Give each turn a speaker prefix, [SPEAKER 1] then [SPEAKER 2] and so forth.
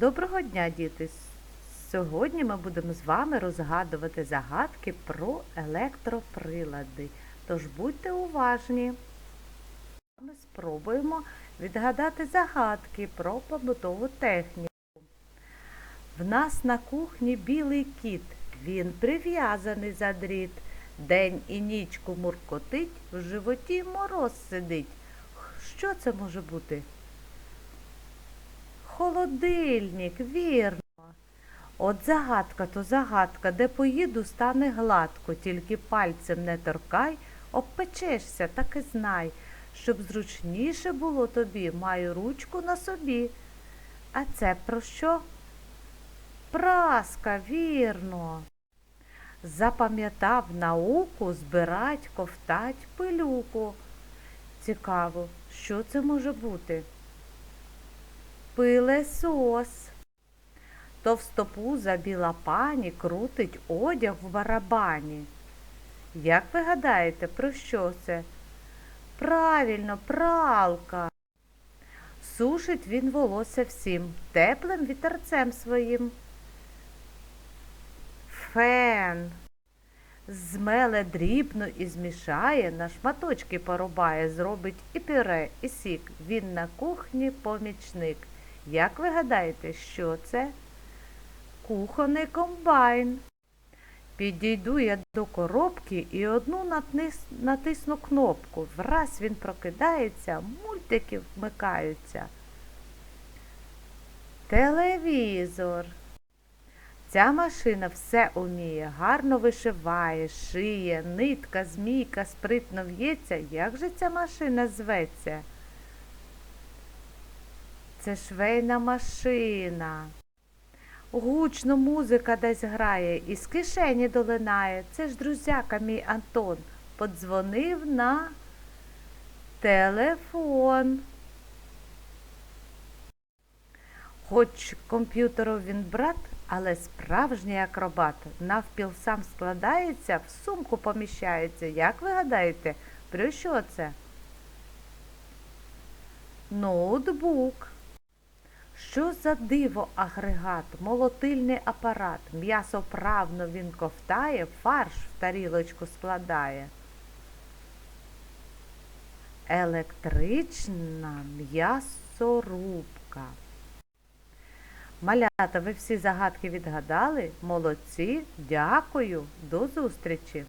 [SPEAKER 1] Доброго дня, діти! Сьогодні ми будемо з вами розгадувати загадки про електроприлади. Тож будьте уважні. Ми спробуємо відгадати загадки про побутову техніку. В нас на кухні білий кіт. Він прив'язаний за дріт. День і нічку муркотить, в животі мороз сидить. Що це може бути? Холодильник, вірно. От загадка то загадка, де поїду, стане гладко, тільки пальцем не торкай, обпечешся, так і знай. Щоб зручніше було тобі, маю ручку на собі. А це про що? Праска, вірно. Запам'ятав науку збирать, ковтать пилюку. Цікаво, що це може бути? Пилесос. Товстопуза біла пані крутить одяг в барабані. Як ви гадаєте, про що це? Правильно, пралка. Сушить він волосся всім, теплим вітерцем своїм. Фен. Змеле дрібно і змішає, на шматочки порубає, зробить і пюре, і сік. Він на кухні помічник. Як ви гадаєте, що це? Кухонний комбайн. Підійду я до коробки і одну натис... натисну кнопку. Враз він прокидається, мультики вмикаються. Телевізор. Ця машина все уміє, гарно вишиває, шиє, нитка, змійка спритно в'ється. Як же ця машина зветься? Це швейна машина. Гучно музика десь грає, із кишені долинає. Це ж друзяка мій Антон. Подзвонив на телефон. Хоч комп'ютеров він брат, але справжній акробат. Навпіл сам складається, в сумку поміщається. Як ви гадаєте, про що це? Ноутбук. Що за диво агрегат, молотильний апарат, м'ясо вправно він ковтає, фарш в тарілочку складає. Електрична м'ясорубка. Малята, ви всі загадки відгадали? Молодці, дякую, до зустрічі!